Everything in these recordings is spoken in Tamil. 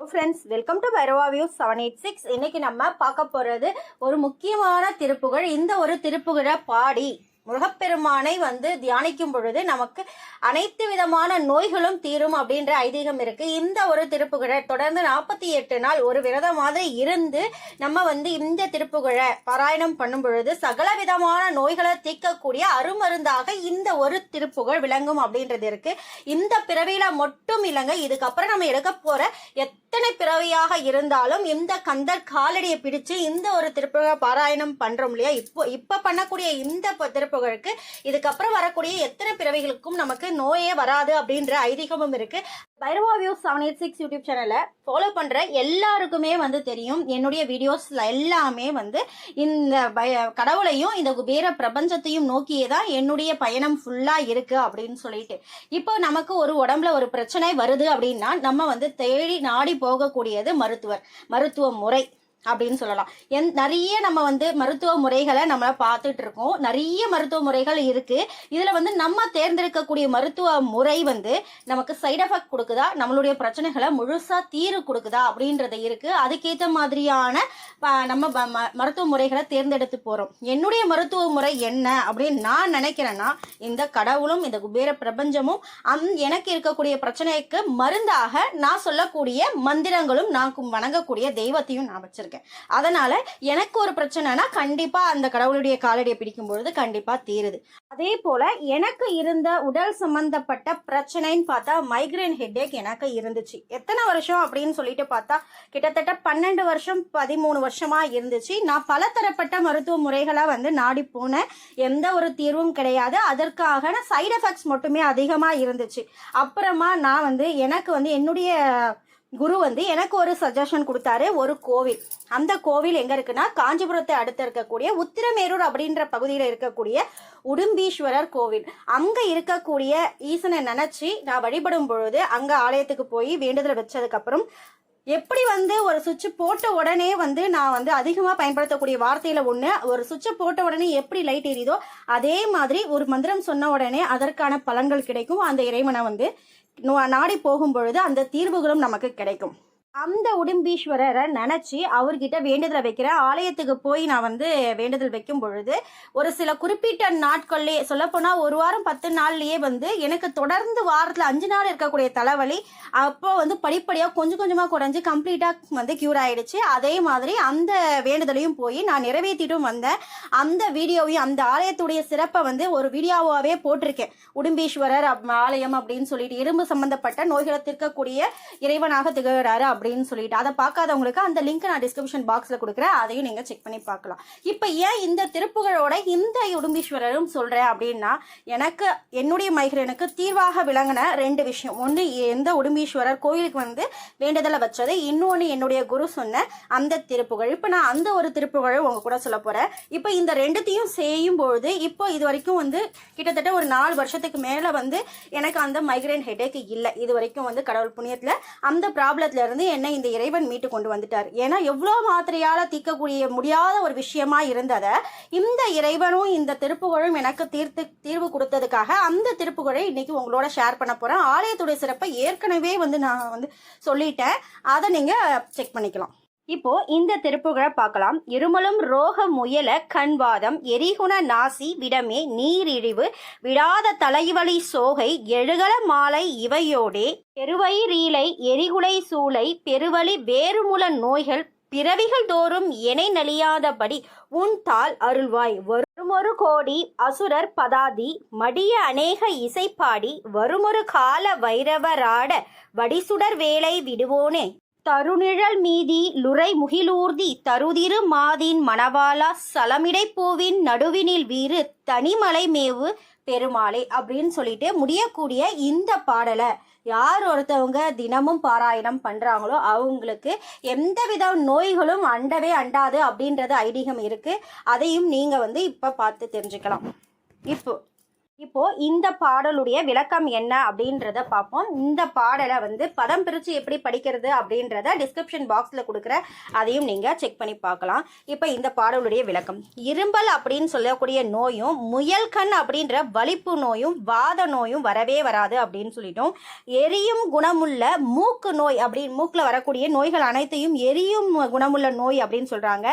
Friends welcome to Bhairava view seven eight six இன்னைக்கு நம்ம பார்க்க போறது ஒரு முக்கியமான திருப்புகழ் இந்த ஒரு திருப்புகழை பாடி முருகப்பெருமானை வந்து தியானிக்கும் பொழுது நமக்கு அனைத்து விதமான நோய்களும் தீரும் அப்படின்ற ஐதீகம் இருக்கு. இந்த ஒரு திருப்புகழை தொடர்ந்து நாற்பத்தி எட்டு நாள் ஒரு விரதம் மாதிரி இருந்து நம்ம வந்து இந்த திருப்புகழை பாராயணம் பண்ணும் பொழுது சகல விதமான நோய்களை தீர்க்கக்கூடிய அருமருந்தாக இந்த ஒரு திருப்புகழ் விளங்கும் அப்படின்றது இருக்கு. இந்த பிறவியில மட்டும் இல்லைங்க இதுக்கப்புறம் நம்ம எடுக்க போற எத்தனை பிறவியாக இருந்தாலும் இந்த கந்தர் காலடியை பிடிச்சு இந்த ஒரு திருப்புகழ பாராயணம் பண்றோம் இல்லையா? இப்போ இப்ப பண்ணக்கூடிய இந்த திருப்புகழுக்கு இதுக்கப்புறம் வரக்கூடிய எத்தனை பிறவிகளுக்கும் நமக்கு நோயே வராது அப்படின்ற ஐதீகமும் இருக்கு. Bhairava view seven eight six YouTube சேனலை ஃபாலோ பண்ணுற எல்லாருக்குமே வந்து தெரியும். என்னுடைய வீடியோஸில் எல்லாமே வந்து இந்த பய- கடவுளையும் இந்த குபேர பிரபஞ்சத்தையும் நோக்கியே தான் என்னுடைய பயணம் ஃபுல்லாக இருக்குது அப்படின்னு சொல்லிட்டு. இப்போ நமக்கு ஒரு உடம்புல ஒரு பிரச்சனை வருது அப்படின்னா நம்ம வந்து தேடி நாடி போகக்கூடியது மருத்துவர். மருத்துவ முறை. அப்படின்னு சொல்லலாம். என் நிறைய நம்ம வந்து மருத்துவ முறைகளை நம்ம பார்த்துட்டு இருக்கோம். நிறைய மருத்துவ முறைகள் இருக்கு. இதுல வந்து நம்ம தேர்ந்தெடுக்கக்கூடிய மருத்துவ முறை வந்து நமக்கு சைட் எஃபெக்ட் கொடுக்குதா? நம்மளுடைய பிரச்சனைகளை முழுசா தீர்வு கொடுக்குதா? அப்படின்றது இருக்கு. அதுக்கேற்ற மாதிரியான ப- நம்ம ம- மருத்துவ முறைகளை தேர்ந்தெடுத்து போறோம். என்னுடைய மருத்துவ முறை என்ன அப்படின்னு நான் நினைக்கிறேன்னா இந்த கடவுளும் இந்த குபேர பிரபஞ்சமும் அந் எனக்கு இருக்கக்கூடிய பிரச்சனைக்கு மருந்தாக நான் சொல்லக்கூடிய மந்திரங்களும் நான் வணங்கக்கூடிய தெய்வத்தையும் நான் வச்சிருக்கேன். அதனால எனக்கு ஒரு பிரச்சனைனா கண்டிப்பா அந்த கடவுளுடைய காலடியை பிடிக்கும் பொழுது கண்டிப்பா தீருது. அதே போல எனக்கு இருந்த உடல் சம்பந்தப்பட்ட பிரச்சனைன்னு பார்த்தா மைக்ரேன் ஹெட்டேக் எனக்கு இருந்துச்சு. எத்தனை வருஷம் அப்படின்னு சொல்லிட்டு பார்த்தா கிட்டத்தட்ட பன்னெண்டு வருஷம் பதிமூணு வருஷமா இருந்துச்சு. நான் பலதரப்பட்ட மருத்துவ முறைகளா வந்து நாடி போனேன் எந்த ஒரு தீர்வும் கிடையாது. அதற்காக சைடு எஃபெக்ட்ஸ் மட்டுமே அதிகமா இருந்துச்சு. அப்புறமா நான் வந்து எனக்கு வந்து என்னுடைய குரு வந்து எனக்கு ஒரு சஜஷன் கொடுத்தாரு ஒரு கோவில். அந்த கோவில் எங்க இருக்குன்னா காஞ்சிபுரத்தை அடுத்து இருக்கக்கூடிய உத்திரமேரூர் அப்படின்ற பகுதியில் இருக்கக்கூடிய உடும்பீஸ்வரர் கோவில். அங்க இருக்கக்கூடிய ஈசனை நினைச்சு நான் வழிபடும் பொழுது அங்க ஆலயத்துக்கு போய் வேண்டுதல் வச்சதுக்கு அப்புறம் எப்படி வந்து ஒரு சுவிட்ச் போட்ட உடனே வந்து நான் வந்து அதிகமாக பயன்படுத்தக்கூடிய வார்த்தையில் ஒன்று ஒரு சுவிட்சை போட்ட உடனே எப்படி லைட் எரியுதோ அதே மாதிரி ஒரு மந்திரம் சொன்ன உடனே அதற்கான பலன்கள் கிடைக்கும். அந்த இறைவனை வந்து நாடி போகும் பொழுது அந்த தீர்வுகளும் நமக்கு கிடைக்கும். அந்த உடும்பீஸ்வரரை நினச்சி அவர்கிட்ட வேண்டுதலை வைக்கிறேன் ஆலயத்துக்கு போய் நான் வந்து வேண்டுதல் வைக்கும் பொழுது ஒரு சில குறிப்பிட்ட நாட்கள்லேயே சொல்லப்போனால் ஒரு வாரம் பத்து நாள்லேயே வந்து எனக்கு தொடர்ந்து வாரத்தில் அஞ்சு நாள் இருக்கக்கூடிய தலைவலி அப்போ வந்து படிப்படியாக கொஞ்சம் கொஞ்சமாக குறைஞ்சி கம்ப்ளீட்டாக வந்து க்யூர் ஆகிடுச்சு அதே மாதிரி அந்த வேண்டுதலையும் போய் நான் நிறைவேற்றிட்டும் வந்தேன். அந்த வீடியோவையும் அந்த ஆலயத்துடைய சிறப்பை வந்து ஒரு வீடியோவாகவே போட்டிருக்கேன். உடும்பீஸ்வரர் அப்- ஆலயம் அப்படின்னு சொல்லிட்டு இரும்பு சம்பந்தப்பட்ட நோய்களை தீர்க்கக்கூடிய இறைவனாக திகழ்கிறாரு அப்படின்னு அப்படின்னு சொல்லிட்டு அதை பார்க்காதவங்களுக்கு அந்த லிங்க் நான் டிஸ்கிரிப்ஷன் பாக்ஸில் கொடுக்குறேன். அதையும் நீங்கள் செக் பண்ணி பார்க்கலாம். இப்போ ஏன் இந்த திருப்புகளோட இந்த உடும்பீஸ்வரரும் சொல்கிறேன் அப்படின்னா எனக்கு என்னுடைய மைக்ரேனுக்கு தீர்வாக விளங்கின ரெண்டு விஷயம். ஒன்று எந்த உடும்பீஸ்வரர் கோயிலுக்கு வந்து வேண்டுதலை வச்சது. இன்னொன்று என்னுடைய குரு சொன்ன அந்த திருப்புகழ். இப்போ நான் அந்த ஒரு திருப்புகழும் உங்க கூட சொல்ல போகிறேன் இப்போ இந்த ரெண்டுத்தையும் செய்யும் பொழுது இப்போ இது வரைக்கும் வந்து கிட்டத்தட்ட ஒரு நாலு வருஷத்துக்கு மேலே வந்து எனக்கு அந்த மைக்ரேன் ஹெடேக் இல்லை. இது வரைக்கும் வந்து கடவுள் புண்ணியத்தில் அந்த ப்ராப்ளத்துலேருந்து என்னை இந்த இறைவன் மீட்டு கொண்டு வந்துட்டார். ஏன்னா எவ்வளோ மாத்திரையால் தீர்க்கக்கூடிய முடியாத ஒரு விஷயமா இருந்ததை இந்த இறைவனும் இந்த திருப்புகழும் எனக்கு தீர்த்து தீர்வு கொடுத்ததுக்காக அந்த திருப்புகழை இன்னைக்கு உங்களோட ஷேர் பண்ண போகிறேன் ஆலயத்துடைய சிறப்பை ஏற்கனவே வந்து நான் வந்து சொல்லிட்டேன். அதை நீங்கள் செக் பண்ணிக்கலாம். இப்போ இந்த திருப்புகழை பார்க்கலாம். இருமலும் ரோக முயல கண்வாதம் எரிகுண நாசி விடமே நீரிழிவு விடாத தலைவலி சோகை எழுகல மாலை இவையோடே பெருவயிரீலை எரிகுலை சூளை பெருவழி வேறுமுல நோய்கள் பிறவிகள் தோறும் இணை நலியாதபடி உன் தாள் அருள்வாய். வருமொரு கோடி அசுரர் பதாதி மடிய அநேக இசைப்பாடி வருமொரு கால வைரவராட வடிசுடர் வேலை விடுவோனே. தருநிழல் மீதி லுரை முகிலூர்தி தருதிரு மாதின் மணவாளா சலமிடை பூவின் நடுவினில் வீறு தனிமலை மேவு பெருமாளை அப்படின்னு சொல்லிட்டு முடியக்கூடிய இந்த பாடலை யார் ஒருத்தவங்க தினமும் பாராயணம் பண்ணுறாங்களோ அவங்களுக்கு எந்த வித நோய்களும் அண்டவே அண்டாது அப்படின்றது ஐதீகம் இருக்குது அதையும் நீங்கள் வந்து இப்போ பார்த்து தெரிஞ்சுக்கலாம். இப்போ இப்போ இந்த பாடலுடைய விளக்கம் என்ன அப்படின்றத பார்ப்போம். இந்த பாடலை வந்து பதம் பிரித்து எப்படி படிக்கிறது அப்படின்றத டிஸ்கிரிப்ஷன் பாக்ஸில் கொடுக்குற அதையும் நீங்கள் செக் பண்ணி பார்க்கலாம். இப்போ இந்த பாடலுடைய விளக்கம். இரும்பல் அப்படின்னு சொல்லக்கூடிய நோயும் முயல்கண் அப்படின்ற வலிப்பு நோயும் வாத நோயும் வரவே வராது அப்படின்னு சொல்லிட்டோம். எரியும் குணமுள்ள மூக்கு நோய் அப்படின்னு மூக்கில் வரக்கூடிய நோய்கள் அனைத்தையும் எரியும் குணமுள்ள நோய் அப்படின்னு சொல்கிறாங்க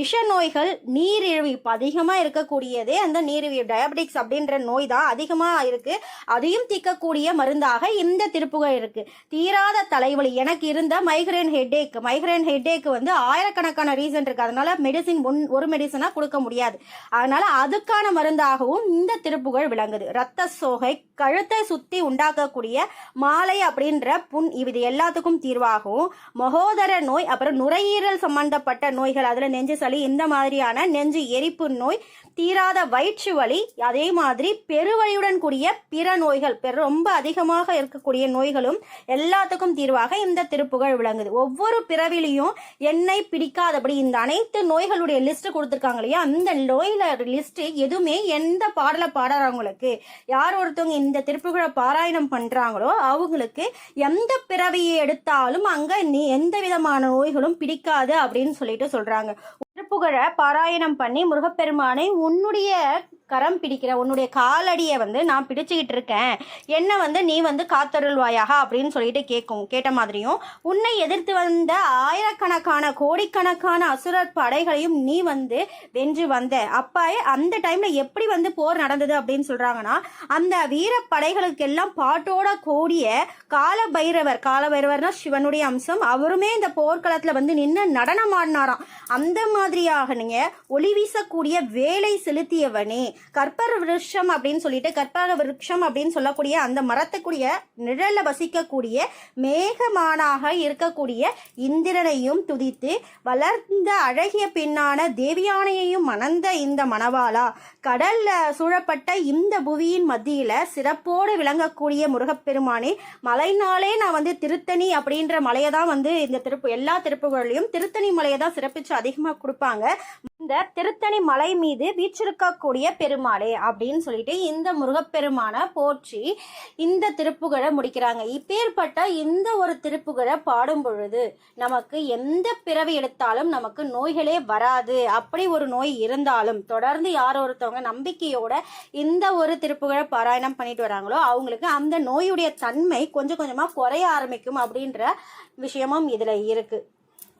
விஷ நோய்கள் நீரிழிவு இப்போ அதிகமாக இருக்கக்கூடியதே அந்த நீரிழிவு டயபெட்டிக்ஸ் அப்படின்ற நோய் தான் அதிகமாக இருக்குது அதையும் தீர்க்கக்கூடிய மருந்தாக இந்த திருப்புகை இருக்குது தீராத தலைவலி. எனக்கு இருந்த மைக்ரேன் ஹெட்டேக் மைக்ரேன் ஹெட்டேக் வந்து ஆயிரக்கணக்கான ரீசன் இருக்குது அதனால மெடிசின் ஒன் ஒரு மெடிசனாக கொடுக்க முடியாது. அதனால அதுக்கான மருந்தாகவும் இந்த திருப்புகழ் விளங்குது. ரத்த சோகை கழுத்தை சுத்தி உண்டாக்கக்கூடிய மாலை அப்படின்ற புண் இது எல்லாத்துக்கும் தீர்வாகவும் மகோதர நோய் அப்புறம் நுரையீரல் சம்பந்தப்பட்ட நோய்கள் அதில் நெஞ்சு சளி இந்த மாதிரியான நெஞ்சு எரிப்பு நோய் தீராத வயிற்று வலி அதே மாதிரி பெருவழியுடன் கூடிய பிற நோய்கள் ரொம்ப அதிகமாக இருக்கக்கூடிய நோய்களும் எல்லாத்துக்கும் தீர்வாக இந்த திருப்புகழ் விளங்குது. ஒவ்வொரு பிறவிலையும் எண்ணெய் பிடிக்காதபடி இந்த அனைத்து நோய்களுடைய லிஸ்ட் கொடுத்துருக்காங்க இல்லையா? அந்த நோயில லிஸ்ட் எதுவுமே எந்த பாடலை பாடுறவங்களுக்கு யார் ஒருத்தவங்க இந்த திருப்புகழை பாராயணம் பண்றாங்களோ அவங்களுக்கு எந்த பிறவியை எடுத்தாலும் அங்க நீ எந்த விதமான நோய்களும் பிடிக்காது அப்படின்னு சொல்லிட்டு சொல்றாங்க. திருப்புகழை பாராயணம் பண்ணி முருகப்பெருமானை உன்னுடைய கரம் பிடிக்கிற உன்னுடைய காலடியை வந்து நான் பிடிச்சிக்கிட்டு இருக்கேன். என்ன வந்து நீ வந்து காத்தருள்வாயாக அப்படின்னு சொல்லிட்டு கேட்கும் கேட்ட மாதிரியும் உன்னை எதிர்த்து வந்த ஆயிரக்கணக்கான கோடிக்கணக்கான அசுரர் படைகளையும் நீ வந்து வென்று வந்த. அப்பா அந்த டைம்ல எப்படி வந்து போர் நடந்தது அப்படின்னு சொல்றாங்கன்னா அந்த வீர படைகளுக்கெல்லாம் பாட்டோட கூடிய கால பைரவர் கால பைரவர்னா சிவனுடைய அம்சம் அவருமே இந்த போர்க்களத்துல வந்து நின்று நடனம் ஆடினாராம் அந்த மாதிரியாக நீங்க ஒளி வீசக்கூடிய வேலை செலுத்தியவனே. கற்பக விருட்சம் அப்படின்னு சொல்லிட்டு கற்பக விருட்சம் அப்படின்னு சொல்லக்கூடிய அந்த மரத்துக்குரிய நிழல்ல வசிக்கக்கூடிய மேகமானாக இருக்கக்கூடிய இந்திரனையும் துதித்து வளர்ந்த அழகிய பெண்ணான தேவியானையையும் மணந்த இந்த மணவாளா கடல்ல சூழப்பட்ட இந்த புவியின் மத்தியில சிறப்போடு விளங்கக்கூடிய முருகப்பெருமானே மலைனாலே நான் வந்து திருத்தணி அப்படின்ற மலையை தான் வந்து இந்த திருப்பு எல்லா திருப்புகளையும் திருத்தணி மலையை தான் சிறப்பிச்சு அதிகமாக கொடுப்பாங்க. இந்த திருத்தணி மலை மீது வீற்றிருக்கக்கூடிய பெருமாளே அப்படின்னு சொல்லிட்டு இந்த முருகப்பெருமானை போற்றி இந்த திருப்புகழை முடிக்கிறாங்க. இப்பேற்பட்ட இந்த ஒரு திருப்புகழை பாடும் பொழுது நமக்கு எந்த பிறவி எடுத்தாலும் நமக்கு நோய்களே வராது. அப்படி ஒரு நோய் இருந்தாலும் தொடர்ந்து யார் ஒருத்தவங்க நம்பிக்கையோட இந்த ஒரு திருப்புகழை பாராயணம் பண்ணிட்டு வராங்களோ அவங்களுக்கு அந்த நோயுடைய தன்மை கொஞ்சம் கொஞ்சமாக குறைய ஆரம்பிக்கும் அப்படின்ற விஷயமும் இதில் இருக்குது